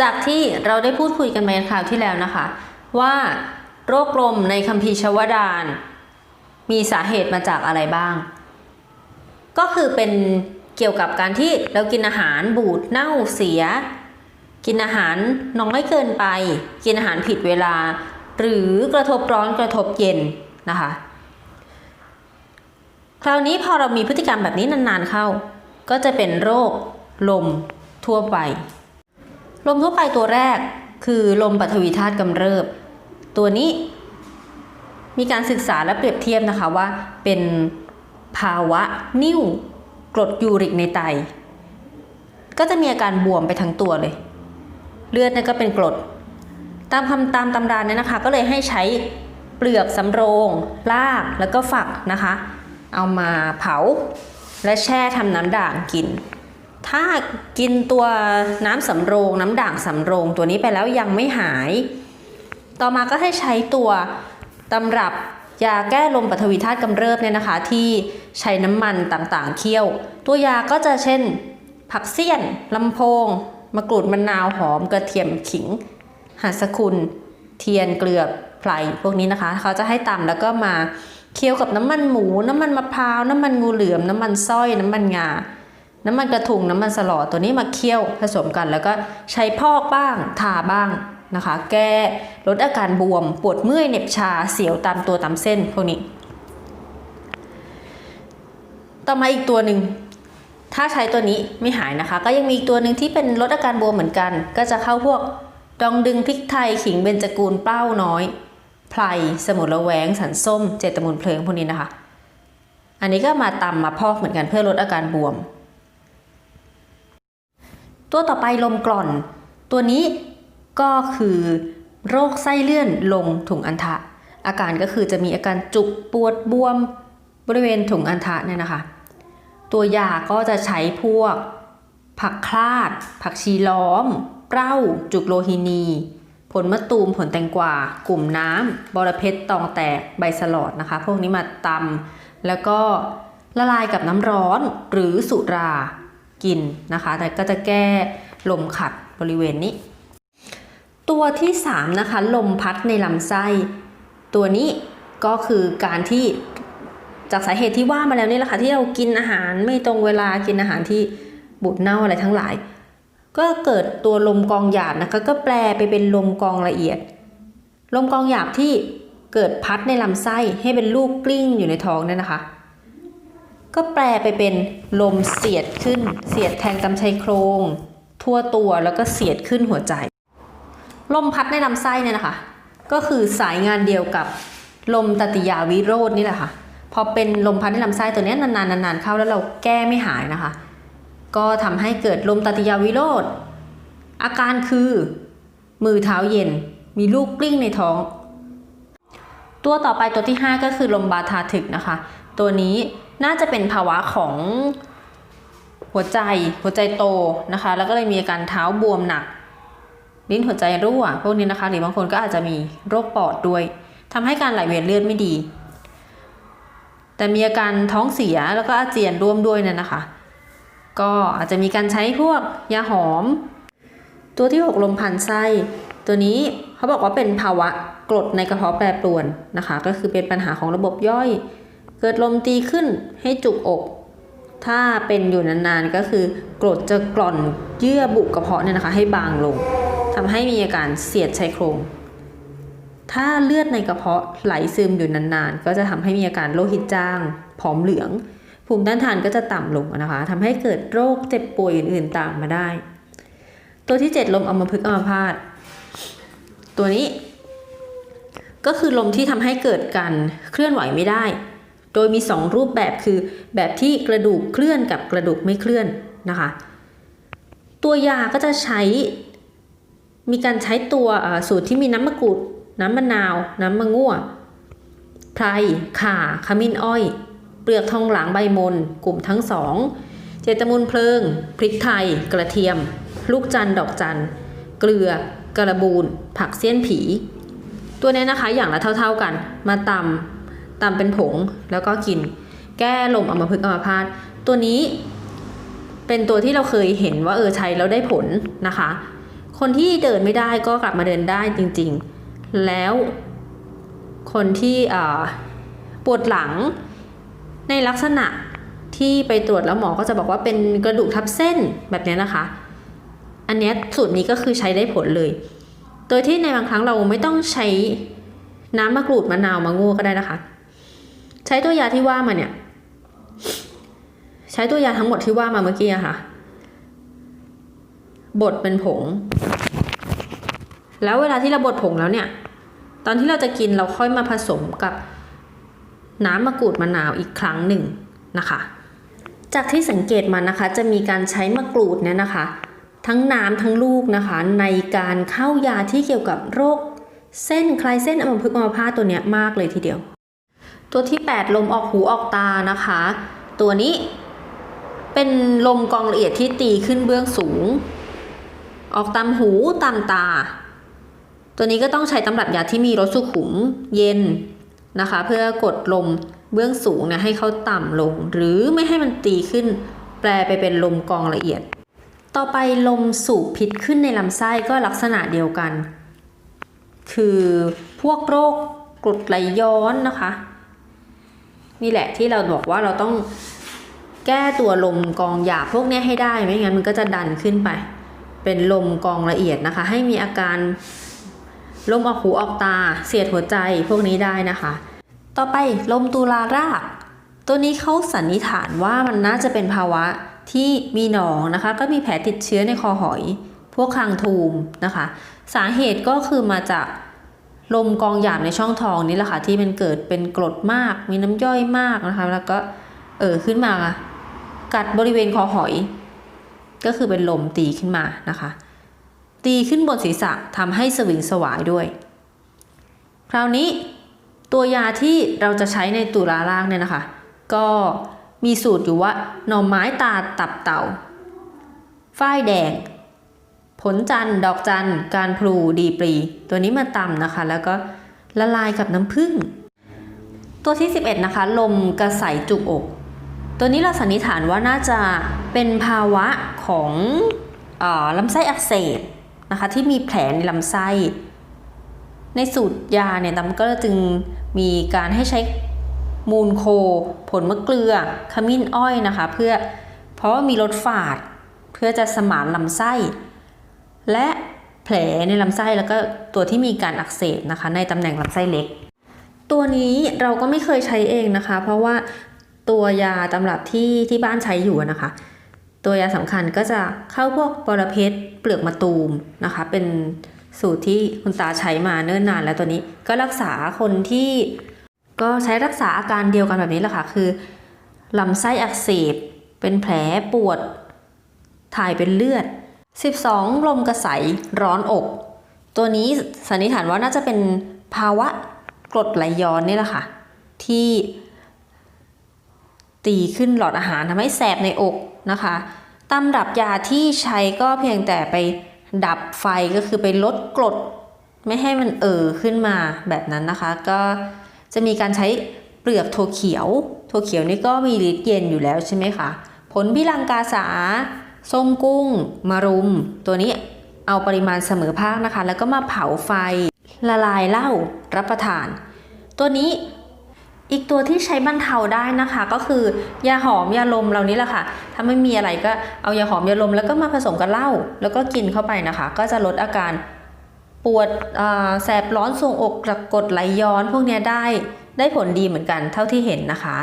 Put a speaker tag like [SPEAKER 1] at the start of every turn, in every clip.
[SPEAKER 1] จากที่เราได้พูดคุยกันไปคราวที่แล้วนะคะ ว่าโรคลมในคัมภีร์ชวดาน มีสาเหตุมาจากอะไรบ้าง ก็คือเป็นเกี่ยวกับการที่เรากินอาหารบูดเน่าเสีย กินอาหารน้อยเกินไป กินอาหารผิดเวลา หรือกระทบร้อนกระทบเย็นนะคะ คราวนี้พอเรามีพฤติกรรมแบบนี้นานๆเข้า ก็จะเป็นโรคลมทั่วไป ลมทั่วไปตัวแรกคือลมปฐวีธาตุกำเริบ ตัวนี้มีการศึกษาและเปรียบเทียบนะคะว่าเป็นภาวะนิ่วกรดยูริกในไต ก็จะมีอาการบวมไปทั้งตัวเลย เลือดนี่ก็เป็นกรด ตามคำตามตำราเนี่ยนะคะ ก็เลยให้ใช้เปลือกสำโรงลากแล้วก็ฝักนะคะ เอามาเผาและแช่ทำน้ำด่างกิน ถ้ากินตัวน้ำสำโรงน้ำด่างสำโรงตัวนี้ไปแล้วยังไม่หาย ต่อมาก็ให้ใช้ตัวตำรับยาแก้ลมปฐวีธาตุกำเริบเนี่ยนะคะ ที่ใช้น้ำมันต่างๆเคี่ยว ตัวยาก็จะเช่น ผักเสี้ยนลำโพงมะกรูดมะนาวหอมกระเทียมขิงหัสคุณ เทียนเกลือไพรพวกนี้นะคะ เขาจะให้ตำแล้วก็มาเคี่ยวกับน้ำมันหมู น้ำมันมะพร้าว น้ำมันงูเหลือม น้ำมันสร้อย น้ำมันงา น้ำมันกระทุงน้ำมันสลอตัวนี้มาเคี่ยวผสมกัน แล้วก็ใช้พอกบ้างทาบ้างนะคะ แก้ลดอาการบวม ปวดเมื่อยเน็บชาเสียวตามตัวตามเส้นพวกนี้ ต่อมาอีกตัวหนึ่งถ้าใช้ตัวนี้ไม่หายนะคะ ก็ยังมีอีกตัวหนึ่งที่เป็นลดอาการบวมเหมือนกัน ก็จะเข้าพวกดองดึงพริกไทยขิงเบญจกูลเป้าน้อยไพรสมุนละแวงสันส้ม เจตมูลเพลิงพวกนี้นะคะ อันนี้ก็มาตำมาพอกเหมือนกันเพื่อลดอาการบวม ตัวต่อไปลมกล่อน ตัวนี้ก็คือโรคไส้เลื่อนลงถุงอัณฑะอาการก็คือจะมีอาการจุกปวดบวมบริเวณถุงอัณฑะเนี่ยนะคะ ตัวยาก็จะใช้พวก ผักคลาด ผักชีล้อม เปร้า จุกโลหินี ผลมะตูมผลแตงกวา กลุ่มน้ำบอระเพ็ดตองแตกใบสลอดนะคะ พวกนี้มาตำแล้วก็ละลายกับน้ำร้อนหรือสุรา กินนะคะ แต่ก็จะแก้ลมขัดบริเวณนี้ ตัวที่3นะคะลมพัดในลำไส้ ตัวนี้ก็คือการที่จากสาเหตุที่ว่ามาแล้วนี่แหละค่ะที่เรากินอาหารไม่ตรงเวลากินอาหารที่บูดเน่าอะไรทั้งหลาย ก็เกิดตัวลมกองหยาบนะคะก็แปลไปเป็นลมกองละเอียด ลมกองหยาบที่เกิดพัดในลำไส้ให้เป็นลูกกลิ้งอยู่ในท้องเนี่ยนะคะ ก็แปลไปเป็นลมเสียดขึ้น เสียดแทงกำไชโครง ทั่วตัวแล้วก็เสียดขึ้นหัวใจ ลมพัดในลำไส้เนี่ยนะคะ ก็คือสายงานเดียวกับลมตติยาวิโรจนี่แหละค่ะ พอเป็นลมพัดในลำไส้ตัวนี้นานๆนานๆเข้าแล้วเราแก้ไม่หายนะคะ ก็ทำให้เกิดลมตติยาวิโรธอาการคือมือเท้าเย็น มีลูกกลิ้งในท้อง ตัวต่อไปตัวที่ 5 ก็คือลมบาทาถึกนะคะ ตัวนี้น่าจะเป็นภาวะของหัวใจหัวใจโตนะคะ แล้วก็เลยมีอาการเท้าบวมหนัก ลิ้นหัวใจรั่วพวกนี้นะคะ หรือบางคนก็อาจจะมีโรคปอดด้วยทำให้การไหลเวียนเลือดไม่ดี แต่มีอาการท้องเสียแล้วก็อาเจียนร่วมด้วยเนี่ยนะคะ ก็อาจจะมีการใช้พวกยาหอม ตัวที่ 6 ลมพันไส้ตัวนี้เขาบอกว่าเป็นภาวะกรดในกระเพาะแปรปรวนนะคะ ก็คือเป็นปัญหาของระบบย่อย เกิดลมตีขึ้นให้จุกอก ถ้าเป็นอยู่นานๆก็คือกรดจะกร่อนเยื่อบุกระเพาะเนี่ยนะคะ ให้บางลงทำให้มีอาการเสียดชายโครง ถ้าเลือดในกระเพาะไหลซึมอยู่นานๆ ก็จะทำให้มีอาการโรคหิตจาง ผอมเหลือง ภูมิต้านทานก็จะต่ำลงนะคะทำให้เกิดโรคเจ็บป่วยอื่นๆตามมาได้ ตัวที่ 7 ลมอัมพฤกษ์อัมพาต ตัวนี้ ก็คือลมที่ทำให้เกิดการเคลื่อนไหวไม่ได้ โดยมี 2 รูปแบบคือ แบบที่กระดูกเคลื่อนกับกระดูกไม่เคลื่อนนะคะ ตัวยาก็จะใช้ มีการใช้ตัวสูตรที่มีน้ำมะกรูด น้ำมะนาว น้ำมะง่วไพรข่าขมิ้นอ้อย เปลือกทองหลางใบมน กลุ่มทั้งสองเจตมูลเพลิง พริกไทย กระเทียม ลูกจันทร์ดอกจันทร์เกลือกระบูนผักเสี้ยนผี ตัวนี้นะคะอย่างละเท่า ๆกัน มาตำ ตำเป็นผงแล้วก็กิน แก้ลมอัมพฤกษ์อัมพาตตัวนี้เป็นตัวที่เราเคยเห็นว่าเออใช้แล้วได้ผลนะคะ คนที่เดินไม่ได้ก็กลับมาเดินได้จริงๆ แล้วคนที่ปวดหลังในลักษณะที่ไปตรวจแล้วหมอก็จะบอกว่าเป็นกระดูกทับเส้นแบบเนี้ยนะคะ อันเนี้ยสูตรนี้ก็คือใช้ได้ผลเลย โดยที่ในบางครั้งเราไม่ต้องใช้น้ำมะกรูดมะนาวมะง่วก็ได้นะคะ ใช้ตัวยาที่ว่ามาเนี่ย ใช้ตัวยาทั้งหมดที่ว่ามาเมื่อกี้อะค่ะ บดเป็นผง แล้วเวลาที่เราบดผงแล้วเนี่ย ตอนที่เราจะกินเราค่อยมาผสมกับน้ำมะกรูดมะนาวอีกครั้งหนึ่งนะคะ จากที่สังเกตมานะคะ จะมีการใช้มะกรูดเนี่ยนะคะ ทั้งน้ำทั้งลูกนะคะ ในการเข้ายาที่เกี่ยวกับโรคเส้นคลายเส้นอัมพฤกษ์อัมพาตตัวเนี้ยมากเลยทีเดียว ตัวที่ 8 ลมออกหูออกตานะคะ ตัวนี้เป็นลมกองละเอียดที่ตีขึ้นเบื้องสูง ออกตามหูตามตา ตัวนี้ก็ต้องใช้ตำรับยาที่มีรสสุขุมเย็นนะคะ เพื่อกดลมเบื้องสูงเนี่ยให้เขาต่ำลง หรือไม่ให้มันตีขึ้น แปลไปเป็นลมกองละเอียด ต่อไปลมสูบพิษขึ้นในลำไส้ก็ลักษณะเดียวกัน คือพวกโรคกรดไหลย้อนนะคะ นี่แหละที่เราบอกว่าเราต้องแก้ตัวลมกองหยาบพวกนี้ให้ได้ไม่งั้นมันก็จะดันขึ้นไป เป็นลมกองละเอียดนะคะ ให้มีอาการลมออกหูออกตา เสียดหัวใจพวกนี้ได้นะคะ ต่อไปลมตุลาราก ตัวนี้เขาสันนิษฐานว่ามันน่าจะเป็นภาวะที่มีหนองนะคะ ก็มีแผลติดเชื้อในคอหอย พวกคางทูมนะคะ สาเหตุก็คือมาจาก ลมกองหยาบในช่องท้องนี่แหละค่ะที่มันเกิดเป็นกรดมาก มีน้ำย่อยมากนะคะแล้วก็เออขึ้นมากัดบริเวณคอหอย ก็คือเป็นลมตีขึ้นมานะคะ ตีขึ้นบนศีรษะทำให้สวิงสวายด้วย คราวนี้ตัวยาที่เราจะใช้ในตุลาล่างเนี่ยนะคะ ก็มีสูตรอยู่ว่าหน่อไม้ตาตับเต่า ฝ้ายแดง ผลจันดอกจันการพลูดีปรี ตัวนี้มาตำนะคะ แล้วก็ละลายกับน้ำผึ้งตัวที่ 11 นะคะ ลมกระใสจุกอก ตัวนี้เราสันนิษฐานว่าน่าจะเป็นภาวะของออลำไส้อักเสบนะคะที่มีแผลในลำไส้ ในสูตรยาเนี่ยตำก็จึงมีการให้ใช้มูลโค ผลมะเกลือขมิ้นอ้อยนะคะ เพื่อเพราะว่ามีรสฝาด เพื่อจะสมานลำไส้ และแผลในลำไส้แล้วก็ตัวที่มีการอักเสบนะคะ ในตำแหน่งลำไส้เล็ก ตัวนี้เราก็ไม่เคยใช้เองนะคะ เพราะว่าตัวยาตำรับที่ที่บ้านใช้อยู่นะคะ ตัวยาสำคัญก็จะเข้าพวกบรเพชรเปลือกมะตูมนะคะ เป็นสูตรที่คุณตาใช้มาเนิ่นนานแล้วตัวนี้ก็รักษาคนที่ก็ใช้รักษาอาการเดียวกันแบบนี้แหละค่ะ คือลำไส้อักเสบเป็นแผลปวดถ่ายเป็นเลือด 12 ลมกระใสร้อนอก ตัวนี้สันนิษฐานว่าน่าจะเป็นภาวะกรดไหลย้อนนี่แหละค่ะ ที่ตีขึ้นหลอดอาหารทำให้แสบในอกนะคะตำรับยาที่ใช้ก็เพียงแต่ไปดับไฟก็คือไปลดกรด ไม่ให้มันเอ่อขึ้นมาแบบนั้นนะคะ ก็จะมีการใช้เปลือกถั่วเขียว ถั่วเขียวนี่ก็มีฤทธิ์เย็นอยู่แล้วใช่ไหมคะ ผลพิลังกาสา ส้มกุ้ง มารุม ตัวนี้เอาปริมาณเสมอภาคนะคะ แล้วก็มาเผาไฟ ละลายเหล้ารับประทาน ตัวนี้อีกตัวที่ใช้บรรเทาได้นะคะ ก็คือยาหอมยาลมเหล่านี้แหละค่ะ ถ้าไม่มีอะไรก็เอายาหอมยาลมแล้วก็มาผสมกับเหล้าแล้วก็กินเข้าไปนะคะ ก็จะลดอาการปวดแสบร้อนทรวงอกกระกดไหลย้อน พวกนี้ได้ได้ผลดีเหมือนกันเท่าที่เห็นนะคะ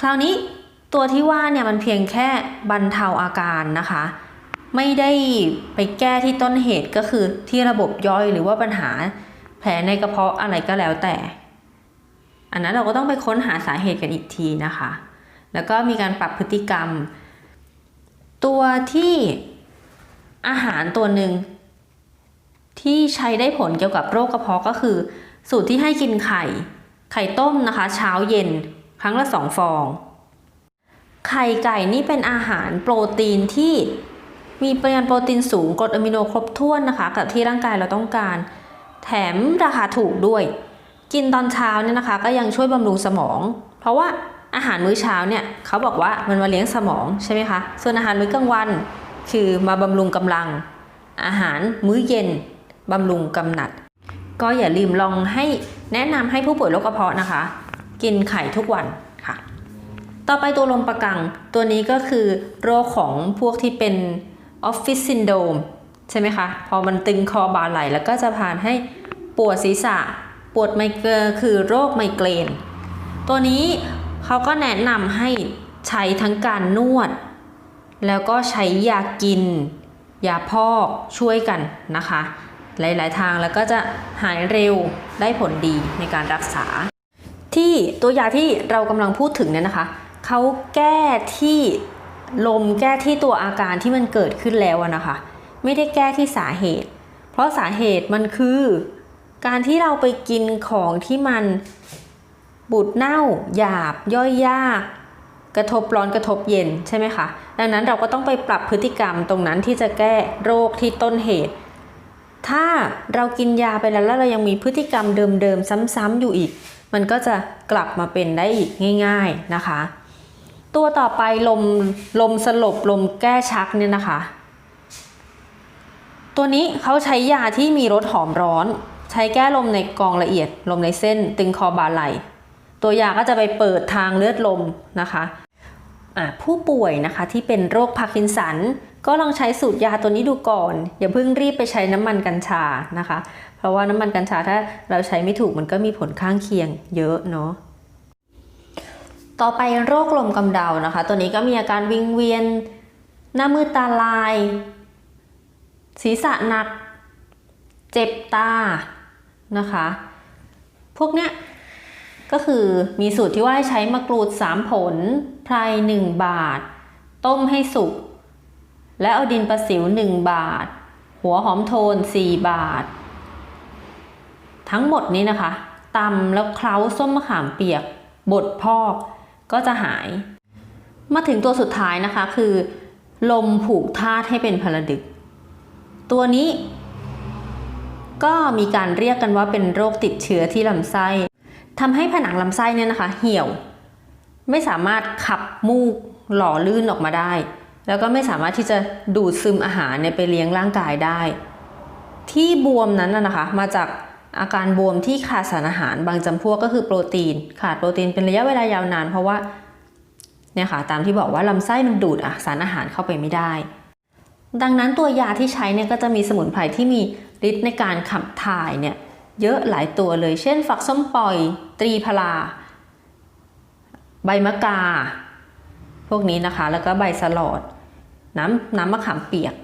[SPEAKER 1] คราวนี้ ตัวที่ว่าเนี่ยมันเพียงแค่บรรเทาอาการนะคะ ไม่ได้ไปแก้ที่ต้นเหตุก็คือที่ระบบย่อยหรือว่าปัญหาแผลในกระเพาะอะไรก็แล้วแต่ อันนั้นเราก็ต้องไปค้นหาสาเหตุกันอีกทีนะคะ แล้วก็มีการปรับพฤติกรรม ตัวที่อาหารตัวหนึ่งที่ใช้ได้ผลเกี่ยวกับโรคกระเพาะก็คือ สูตรที่ให้กินไข่ ไข่ต้มนะคะ เช้าเย็น ครั้งละสองฟอง ไข่ไก่นี่เป็นอาหารโปรตีนที่มีปริมาณโปรตีนสูงกรดอะมิโนครบถ้วนนะคะ กับที่ร่างกายเราต้องการ แถมราคาถูกด้วย กินตอนเช้าเนี่ยนะคะ ก็ยังช่วยบำรุงสมอง เพราะว่าอาหารมื้อเช้าเนี่ยเขาบอกว่ามันมาเลี้ยงสมองใช่ไหมคะ ส่วนอาหารมื้อกลางวันคือมาบำรุงกำลัง อาหารมื้อเย็นบำรุงกำหนัด ก็อย่าลืมลองให้แนะนำให้ผู้ป่วยโรคกระเพาะนะคะ กินไข่ทุกวัน ต่อไปตัวลมประกัง ตัวนี้ก็คือโรคของพวกที่เป็นออฟฟิศซินโดมใช่ไหมคะ พอมันตึงคอบาไหลแล้วก็จะผ่านให้ปวดศีรษะ ปวดไมเกรนคือโรคไมเกรน ตัวนี้เขาก็แนะนำให้ใช้ทั้งการนวด แล้วก็ใช้ยากิน ยาพอกช่วยกันนะคะ หลาย ๆ ทางแล้วก็จะหายเร็วได้ผลดีในการรักษา ที่ตัวยาที่เรากำลังพูดถึงเนี่ยนะคะ เขาแก้ที่ลมแก้ที่ตัวอาการที่มันเกิดขึ้นแล้วนะคะ ไม่ได้แก้ที่สาเหตุ เพราะสาเหตุมันคือ การที่เราไปกินของที่มันบูดเน่า หยาบ ย่อยยาก กระทบร้อนกระทบเย็นใช่ไหมคะดังนั้นเราก็ต้องไปปรับพฤติกรรมตรงนั้นที่จะแก้โรคที่ต้นเหตุ ถ้าเรากินยาไปแล้วแล้วเรายังมีพฤติกรรมเดิมๆซ้ำๆอยู่อีก มันก็จะกลับมาเป็นได้อีกง่าย ๆนะคะ ตัวต่อไปลมลมสลบลมแก้ชักเนี่ยนะคะ ตัวนี้เขาใช้ยาที่มีรสหอมร้อน ใช้แก้ลมในกองละเอียด ลมในเส้น ตึงคอบาไหล ตัวยาก็จะไปเปิดทางเลือดลมนะคะผู้ป่วยนะคะที่เป็นโรคพาร์กินสัน ก็ลองใช้สูตรยาตัวนี้ดูก่อน อย่าเพิ่งรีบไปใช้น้ำมันกัญชานะคะ เพราะว่าน้ำมันกัญชาถ้าเราใช้ไม่ถูกมันก็มีผลข้างเคียงเยอะเนาะ ต่อไปโรคลมกำเดานะคะ ตัวนี้ก็มีอาการวิงเวียน หน้ามืดตาลาย ศีรษะหนัก เจ็บตานะคะ พวกเนี้ยก็คือมีสูตรที่ว่าให้ใช้มะกรูด 3 ผลไพร1 บาท ต้มให้สุก และเอาดินประสิว 1 บาท หัวหอมโทน 4 บาท ทั้งหมดนี้นะคะตำแล้วเคล้าส้มมะขามเปียกบดพอก ก็จะหาย มาถึงตัวสุดท้ายนะคะคือ ลมผูกธาตุให้เป็นพลดึก ตัวนี้ ก็มีการเรียกกันว่าเป็นโรคติดเชื้อที่ลำไส้ทำให้ผนังลำไส้เนี่ยนะคะ เหี่ยว ไม่สามารถขับมูกหล่อลื่นออกมาได้ แล้วก็ไม่สามารถที่จะดูดซึมอาหารเนี่ยไปเลี้ยงร่างกายได้ ที่บวมนั้นนะนะคะ มาจาก อาการบวมที่ขาดสารอาหารบางจำพวกก็คือโปรตีน ขาดโปรตีนเป็นระยะเวลายาวนาน เพราะว่าเนี่ยค่ะตามที่บอกว่าลำไส้มันดูดอะสารอาหารเข้าไปไม่ได้ ดังนั้นตัวยาที่ใช้เนี่ยก็จะมีสมุนไพรที่มีฤทธิ์ในการขับถ่ายเนี่ยเยอะหลายตัวเลย เช่น ฝักส้มปล่อย ตรีพลา ใบมะกา พวกนี้นะคะ แล้วก็ใบสลอด น้ำน้ำมะขามเปียก